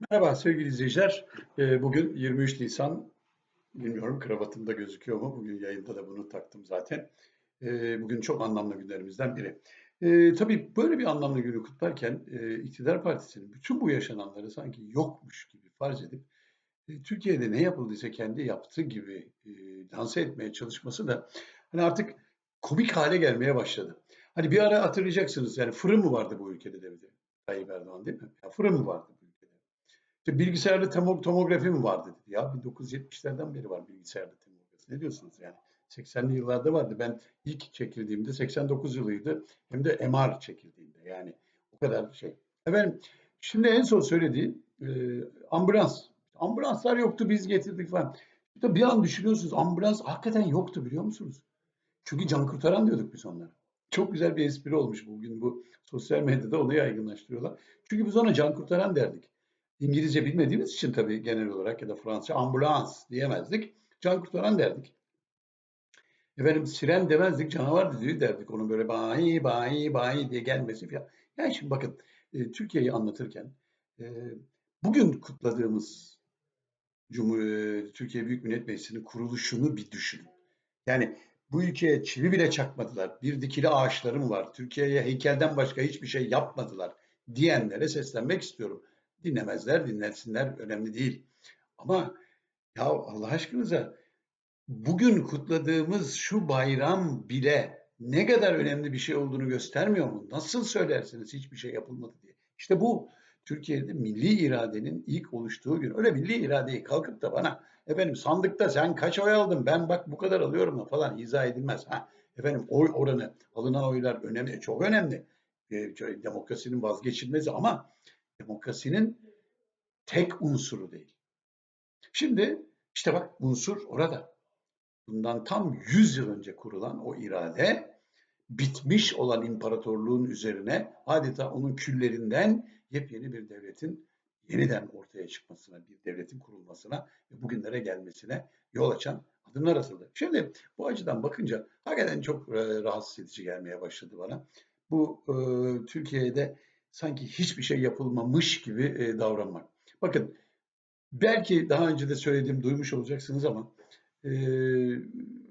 Merhaba sevgili izleyiciler. Ee, Bugün 23 Nisan. Bilmiyorum kravatımda gözüküyor mu? Bugün yayında da bunu taktım zaten. Ee, Bugün çok anlamlı günlerimizden biri. Ee, tabii böyle bir anlamlı günü kutlarken e, iktidar partisinin bütün bu yaşananları sanki yokmuş gibi farz edip e, Türkiye'de ne yapıldıysa kendi yaptığı gibi e, lanse etmeye çalışması da hani artık komik hale gelmeye başladı. Hani bir ara hatırlayacaksınız yani fırın mı vardı bu ülkede dedi Tayyip Erdoğan değil mi? Ya fırın mı vardı? İşte bilgisayarlı tomo tomografi mi vardı dedi. Ya 1970'lerden beri var bilgisayarlı tomografi. Ne diyorsunuz yani? 80'li yıllarda vardı. Ben ilk çekildiğimde 89 yılıydı. Hem de MR çekildiğinde yani o kadar şey. Efendim şimdi en son söylediği e, ambulans. Ambulanslar yoktu biz getirdik falan. İşte bir an düşünüyorsunuz ambulans hakikaten yoktu biliyor musunuz? Çünkü can kurtaran diyorduk biz onlara. Çok güzel bir espri olmuş bugün bu sosyal medyada onu yaygınlaştırıyorlar. Çünkü biz ona can kurtaran derdik. İngilizce bilmediğimiz için tabii genel olarak ya da Fransızca ambulans diyemezdik. Can kurtaran derdik. Efendim siren demezdik, canavar düdüğü derdik. Onun böyle bayi bayi bayi diye gelmesi falan. Yani şimdi bakın e, Türkiye'yi anlatırken e, bugün kutladığımız Cumhur e, Türkiye Büyük Millet Meclisi'nin kuruluşunu bir düşünün. Yani bu ülkeye çivi bile çakmadılar. Bir dikili ağaçları mı var? Türkiye'ye heykelden başka hiçbir şey yapmadılar diyenlere seslenmek istiyorum. Dinlemezler, dinlensinler önemli değil. Ama ya Allah aşkınıza bugün kutladığımız şu bayram bile ne kadar önemli bir şey olduğunu göstermiyor mu? Nasıl söylersiniz hiçbir şey yapılmadı diye? İşte bu Türkiye'de milli iradenin ilk oluştuğu gün. Öyle milli iradeyi kalkıp da bana efendim sandıkta sen kaç oy aldın ben bak bu kadar alıyorum da falan izah edilmez. Ha, efendim oy oranı alınan oylar önemli, çok önemli. E, demokrasinin vazgeçilmezi ama demokrasinin tek unsuru değil. Şimdi işte bak unsur orada. Bundan tam 100 yıl önce kurulan o irade bitmiş olan imparatorluğun üzerine adeta onun küllerinden yepyeni bir devletin yeniden ortaya çıkmasına, bir devletin kurulmasına ve bugünlere gelmesine yol açan adımlar atıldı. Şimdi bu açıdan bakınca hakikaten çok e, rahatsız edici gelmeye başladı bana. Bu e, Türkiye'de sanki hiçbir şey yapılmamış gibi e, davranmak. Bakın belki daha önce de söylediğim duymuş olacaksınız ama e,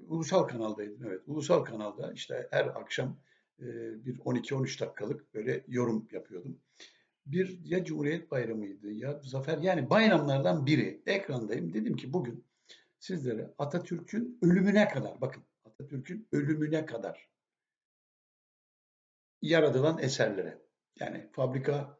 ulusal kanaldaydım. Evet, ulusal kanalda işte her akşam e, bir 12-13 dakikalık böyle yorum yapıyordum. Bir ya Cumhuriyet Bayramı'ydı ya Zafer yani bayramlardan biri ekrandayım. Dedim ki bugün sizlere Atatürk'ün ölümüne kadar bakın Atatürk'ün ölümüne kadar yaratılan eserlere yani fabrika,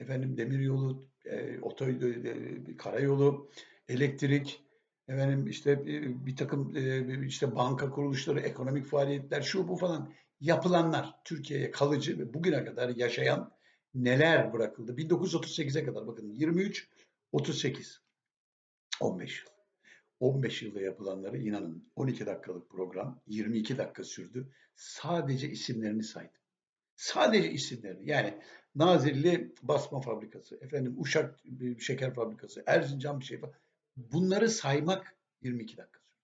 efendim demiryolu, e, oto, e, karayolu, elektrik, efendim işte bir, bir takım e, işte banka kuruluşları, ekonomik faaliyetler, şu bu falan yapılanlar Türkiye'ye kalıcı ve bugüne kadar yaşayan neler bırakıldı? 1938'e kadar bakın 23, 38, 15 yıl. 15 yılda yapılanları inanın 12 dakikalık program 22 dakika sürdü. Sadece isimlerini saydım. Sadece isimlerini yani Nazilli basma fabrikası, efendim Uşak şeker fabrikası, Erzincan bir şey. Bunları saymak 22 dakika sürdü.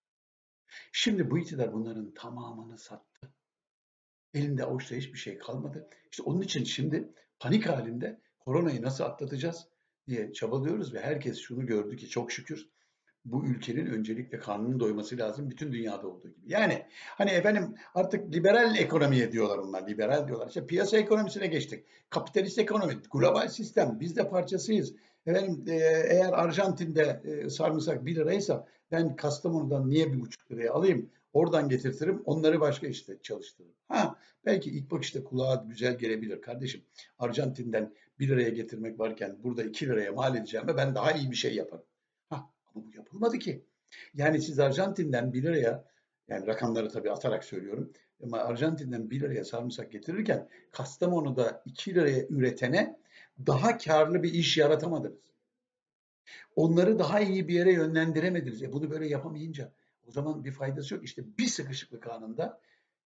Şimdi bu iktidar bunların tamamını sattı. Elinde avuçta hiçbir şey kalmadı. İşte onun için şimdi panik halinde koronayı nasıl atlatacağız diye çabalıyoruz ve herkes şunu gördü ki çok şükür bu ülkenin öncelikle karnının doyması lazım bütün dünyada olduğu gibi. Yani hani efendim artık liberal ekonomiye diyorlar onlar. Liberal diyorlar. İşte piyasa ekonomisine geçtik. Kapitalist ekonomi, global sistem. Biz de parçasıyız. Efendim e, eğer Arjantin'de e, sarımsak 1 liraysa ben Kastamonu'dan niye bir buçuk liraya alayım? Oradan getirtirim. Onları başka işte çalıştırırım. Ha belki ilk bakışta kulağa güzel gelebilir kardeşim. Arjantin'den 1 liraya getirmek varken burada 2 liraya mal edeceğime ben daha iyi bir şey yaparım. Bu yapılmadı ki. Yani siz Arjantin'den 1 liraya yani rakamları tabii atarak söylüyorum. Ama Arjantin'den 1 liraya sarımsak getirirken Kastamonu'da 2 liraya üretene daha karlı bir iş yaratamadınız. Onları daha iyi bir yere yönlendiremediniz. E bunu böyle yapamayınca o zaman bir faydası yok. İşte bir sıkışıklık anında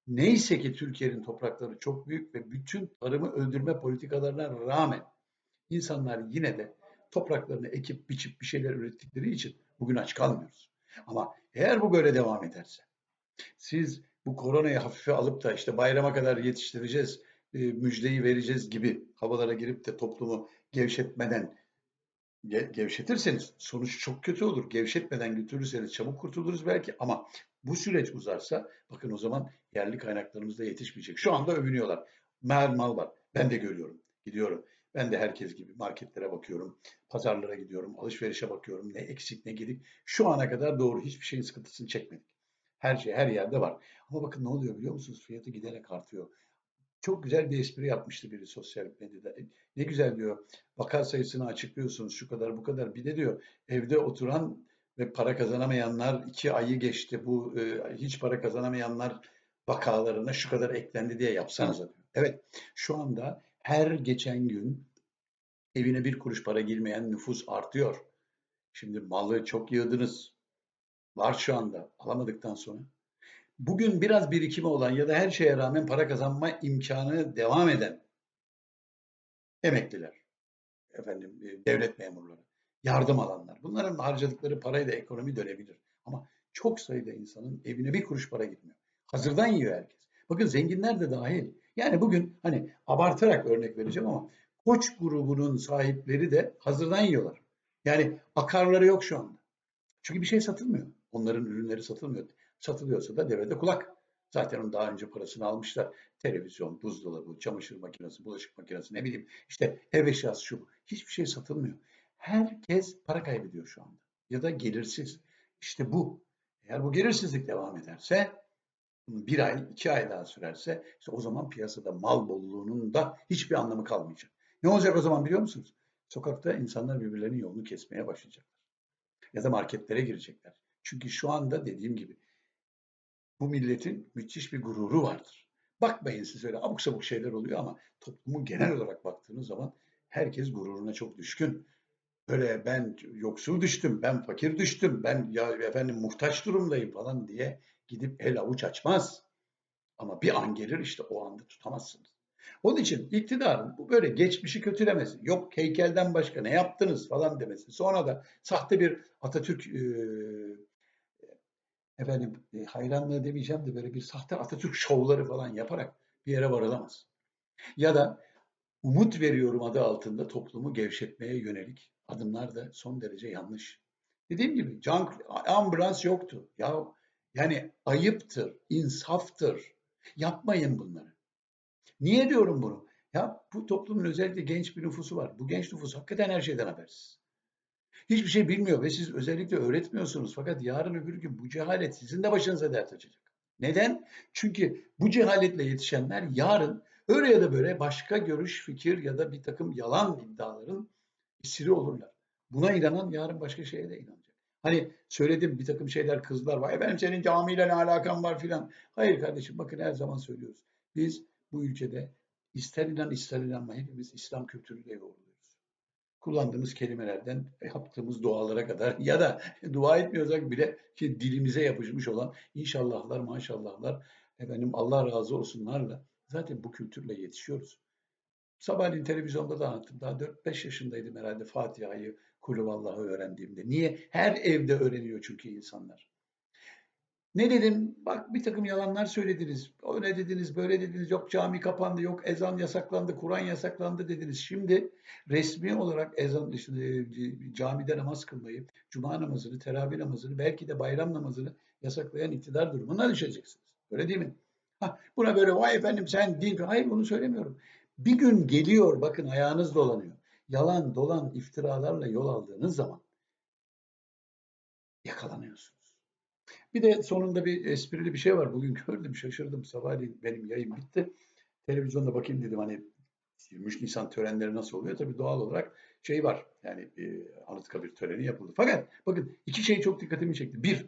neyse ki Türkiye'nin toprakları çok büyük ve bütün tarımı öldürme politikalarına rağmen insanlar yine de topraklarını ekip biçip bir şeyler ürettikleri için bugün aç kalmıyoruz. Ama eğer bu böyle devam ederse, siz bu koronayı hafife alıp da işte bayrama kadar yetiştireceğiz, e, müjdeyi vereceğiz gibi havalara girip de toplumu gevşetmeden Ge- gevşetirseniz sonuç çok kötü olur. Gevşetmeden götürürseniz çabuk kurtuluruz belki ama bu süreç uzarsa bakın o zaman yerli kaynaklarımız da yetişmeyecek. Şu anda övünüyorlar. Mer mal var. Ben de görüyorum. Gidiyorum. Ben de herkes gibi marketlere bakıyorum. Pazarlara gidiyorum. Alışverişe bakıyorum. Ne eksik ne gedik. Şu ana kadar doğru. Hiçbir şeyin sıkıntısını çekmedik. Her şey her yerde var. Ama bakın ne oluyor biliyor musunuz? Fiyatı giderek artıyor. Çok güzel bir espri yapmıştı biri sosyal medyada. E, Ne güzel diyor. Vaka sayısını açıklıyorsunuz şu kadar bu kadar. Bir de diyor evde oturan ve para kazanamayanlar iki ayı geçti. Bu e, hiç para kazanamayanlar vakalarına şu kadar eklendi diye yapsanız diyor. Evet şu anda her geçen gün evine bir kuruş para girmeyen nüfus artıyor. Şimdi malı çok yığdınız. Var şu anda alamadıktan sonra. Bugün biraz birikimi olan ya da her şeye rağmen para kazanma imkanı devam eden emekliler, efendim e, devlet memurları, yardım alanlar. Bunların harcadıkları parayla ekonomi dönebilir. Ama çok sayıda insanın evine bir kuruş para gitmiyor. Hazırdan yiyor herkes. Bakın zenginler de dahil. Yani bugün hani abartarak örnek vereceğim ama Koç grubunun sahipleri de hazırdan yiyorlar. Yani akarları yok şu anda. Çünkü bir şey satılmıyor. Onların ürünleri satılmıyor. Satılıyorsa da devede kulak. Zaten onun daha önce parasını almışlar. Televizyon, buzdolabı, çamaşır makinesi, bulaşık makinesi ne bileyim işte ev eşyası şu. Hiçbir şey satılmıyor. Herkes para kaybediyor şu anda. Ya da gelirsiz. İşte bu. Eğer bu gelirsizlik devam ederse bir ay, iki ay daha sürerse işte o zaman piyasada mal bolluğunun da hiçbir anlamı kalmayacak. Ne olacak o zaman biliyor musunuz? Sokakta insanlar birbirlerinin yolunu kesmeye başlayacak ya da marketlere girecekler. Çünkü şu anda dediğim gibi bu milletin müthiş bir gururu vardır. Bakmayın siz öyle abuk sabuk şeyler oluyor ama toplumun genel olarak baktığınız zaman herkes gururuna çok düşkün. Böyle ben yoksul düştüm, ben fakir düştüm, ben ya efendim muhtaç durumdayım falan diye gidip el avuç açmaz. Ama bir an gelir işte o anda tutamazsınız. Onun için iktidarın bu böyle geçmişi kötülemesi, yok heykelden başka ne yaptınız falan demesi, sonra da sahte bir Atatürk e, efendim e, hayranlığı demeyeceğim de böyle bir sahte Atatürk şovları falan yaparak bir yere varılamaz. Ya da umut veriyorum adı altında toplumu gevşetmeye yönelik adımlar da son derece yanlış. Dediğim gibi can, ambulans yoktu. Ya yani ayıptır, insaftır. Yapmayın bunları. Niye diyorum bunu? Ya bu toplumun özellikle genç bir nüfusu var. Bu genç nüfus hakikaten her şeyden habersiz. Hiçbir şey bilmiyor ve siz özellikle öğretmiyorsunuz. Fakat yarın öbür gün bu cehalet sizin de başınıza dert açacak. Neden? Çünkü bu cehaletle yetişenler yarın öyle ya da böyle başka görüş, fikir ya da bir takım yalan iddiaların esiri olurlar. Buna inanan yarın başka şeye de inanacak. Hani söyledim bir takım şeyler kızlar var. Efendim senin camiyle ne alakan var filan. Hayır kardeşim bakın her zaman söylüyoruz. Biz bu ülkede ister inan ister inanma hepimiz İslam kültürüyle yoğruluyoruz. Kullandığımız kelimelerden yaptığımız dualara kadar ya da dua etmiyorsak bile ki dilimize yapışmış olan inşallahlar maşallahlar efendim Allah razı olsunlarla zaten bu kültürle yetişiyoruz. Sabahleyin televizyonda da anlattım. Daha 4-5 yaşındaydım herhalde Fatiha'yı, Kulüvallah'ı öğrendiğimde. Niye? Her evde öğreniyor çünkü insanlar. Ne dedim? Bak bir takım yalanlar söylediniz. Öyle dediniz, böyle dediniz. Yok cami kapandı, yok ezan yasaklandı, Kur'an yasaklandı dediniz. Şimdi resmi olarak ezan işte, camide namaz kılmayı, cuma namazını, teravih namazını, belki de bayram namazını yasaklayan iktidar durumuna düşeceksiniz. Öyle değil mi? Ha, buna böyle vay efendim sen din... Hayır bunu söylemiyorum. Bir gün geliyor bakın ayağınız dolanıyor. Yalan, dolan, iftiralarla yol aldığınız zaman yakalanıyorsunuz. Bir de sonunda bir esprili bir şey var. Bugün gördüm, şaşırdım. Sabahleyin benim yayın bitti. Televizyonda bakayım dedim hani 23 Nisan törenleri nasıl oluyor? Tabii doğal olarak şey var. Yani e, Anıtkabir töreni yapıldı. Fakat bakın iki şey çok dikkatimi çekti. Bir,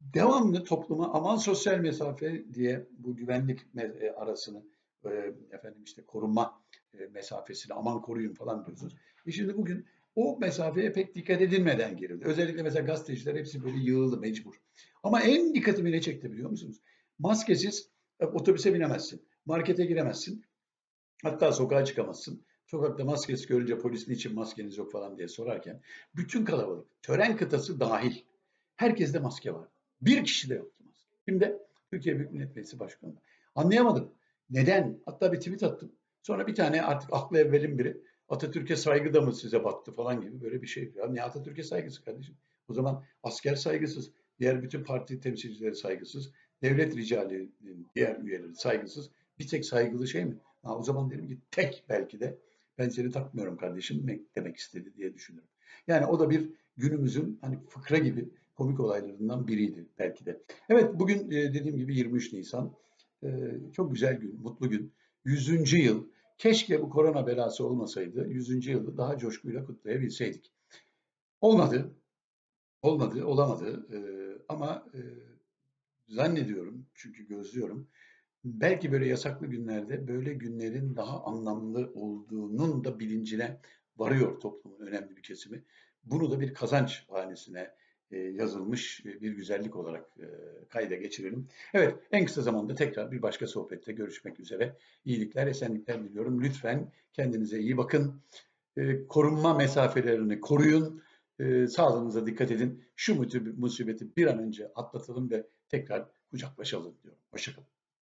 devamlı topluma aman sosyal mesafe diye bu güvenlik e, arasını e, efendim işte korunma e, mesafesini aman koruyun falan diyorsunuz. E şimdi bugün o mesafeye pek dikkat edilmeden girildi. Özellikle mesela gazeteciler hepsi böyle yığıldı mecbur. Ama en dikkatimi ne çekti biliyor musunuz? Maskesiz e, otobüse binemezsin, markete giremezsin, hatta sokağa çıkamazsın. Sokakta maskesiz görünce polis niçin maskeniz yok falan diye sorarken bütün kalabalık, tören kıtası dahil herkeste maske var. Bir kişi de yoktu maske. Şimdi Türkiye Büyük Millet Meclisi Başkanı. Anlayamadım. Neden? Hatta bir tweet attım. Sonra bir tane artık aklı evvelin biri Atatürk'e saygı da mı size battı falan gibi böyle bir şey. Ya ne Atatürk'e saygısı kardeşim? O zaman asker saygısız, diğer bütün parti temsilcileri saygısız, devlet ricalinin diğer üyeleri saygısız. Bir tek saygılı şey mi? Ha, o zaman derim ki tek belki de ben seni takmıyorum kardeşim demek istedi diye düşünüyorum. Yani o da bir günümüzün hani fıkra gibi komik olaylarından biriydi belki de. Evet bugün e, dediğim gibi 23 Nisan. E, çok güzel gün, mutlu gün. 100. yıl. Keşke bu korona belası olmasaydı 100. yılı daha coşkuyla kutlayabilseydik. Olmadı. Olmadı, olamadı. E, ama zannediyorum çünkü gözlüyorum. Belki böyle yasaklı günlerde böyle günlerin daha anlamlı olduğunun da bilincine varıyor toplumun önemli bir kesimi. Bunu da bir kazanç hanesine e, yazılmış bir güzellik olarak e, kayda geçirelim. Evet, en kısa zamanda tekrar bir başka sohbette görüşmek üzere. İyilikler, esenlikler diliyorum. Lütfen kendinize iyi bakın. E, korunma mesafelerini koruyun. Sağlığınıza dikkat edin. Şu musibeti bir an önce atlatalım ve tekrar kucaklaşalım diyorum. Hoşçakalın.